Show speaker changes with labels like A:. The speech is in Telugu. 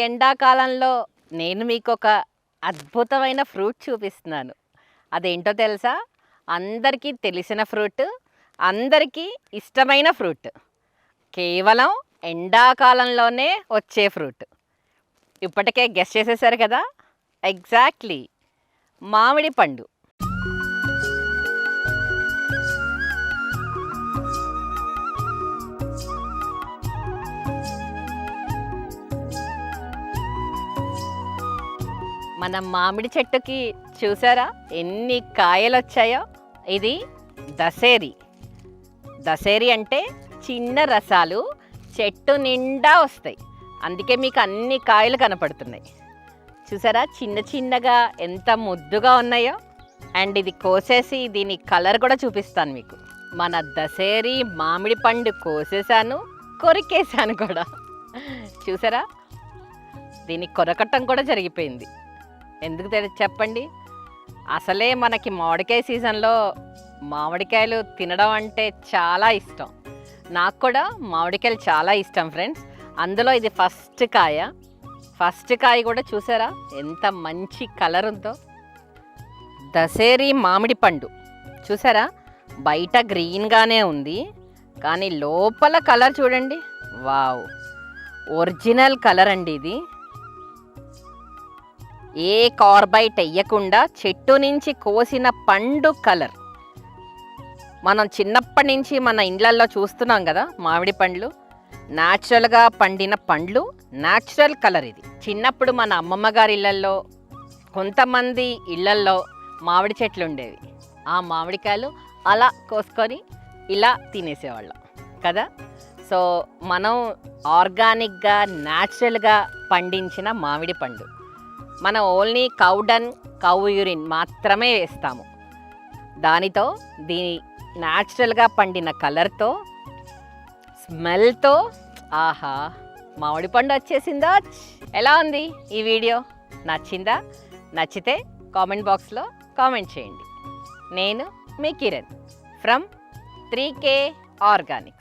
A: ఎండాకాలంలో నేను మీకు ఒక అద్భుతమైన ఫ్రూట్ చూపిస్తున్నాను. అదేంటో తెలుసా? అందరికీ తెలిసిన ఫ్రూట్ అందరికీ ఇష్టమైన ఫ్రూట్. కేవలం ఎండాకాలంలోనే వచ్చే ఫ్రూట్. ఇప్పటికే గెస్ట్ చేసేసారు కదా? ఎగ్జాక్ట్లీ. మామిడి పండు. మన మామిడి చెట్టుకి చూసారా? ఎన్ని కాయలు వచ్చాయో ఇది దసేరి దసేరి అంటే చిన్న రసాలు చెట్టు నిండా వస్తాయి. అందుకే మీకు అన్ని కాయలు కనపడుతున్నాయి. చూసారా? చిన్న చిన్నగా ఎంత ముద్దుగా ఉన్నాయో? అండ్ ఇది కోసేసి దీని కలర్ కూడా చూపిస్తాను మీకు. మన దసేరి మామిడి పండు కోసేసాను కొరికేసాను కూడా. చూసారా? దీన్ని కొరకటం కూడా జరిగిపోయింది. ఎందుకు తెలి- చెప్పండి. అసలే మనకి మామిడికాయ సీజన్లో మామిడికాయలు తినడం అంటే చాలా ఇష్టం. నాకు కూడా మామిడికాయలు చాలా ఇష్టం ఫ్రెండ్స్. అందులో ఇది ఫస్ట్ కాయ. ఫస్ట్ కాయ కూడా చూసారా? ఎంత మంచి కలర్ ఉందో. దసేరి మామిడి పండు. చూసారా? బయట గ్రీన్గానే ఉంది. కానీ లోపల కలర్ చూడండి. వావ్! ఒరిజినల్ కలర్ అండి ఇది. ఏ కార్బైట్ వేయకుండా చెట్టు నుంచి కోసిన పండు కలర్. మనం చిన్నప్పటి నుంచి మన ఇండ్లల్లో చూస్తున్నాం కదా మామిడి పండ్లు. న్యాచురల్గా పండిన పండ్లు న్యాచురల్ కలర్ ఇది. చిన్నప్పుడు మన అమ్మమ్మ గారి ఇళ్ళల్లో కొంతమంది ఇళ్ళల్లో మామిడి చెట్లు ఉండేవి. ఆ మామిడికాయలు అలా కోసుకొని ఇలా తినేసేవాళ్ళం కదా. సో మనం ఆర్గానిక్గా న్యాచురల్గా పండించిన మామిడి పండు. మనం ఓన్లీ కౌడన్ కౌ యూరిన్ మాత్రమే వేస్తాము. దానితో దీని న్యాచురల్గా పండిన కలర్తో స్మెల్తో ఆహా మామిడి పండు వచ్చేసిందా? ఎలా ఉంది ఈ వీడియో? నచ్చిందా? నచ్చితే కామెంట్ బాక్స్లో కామెంట్ చేయండి. నేను మీ Kiran from three K Organics.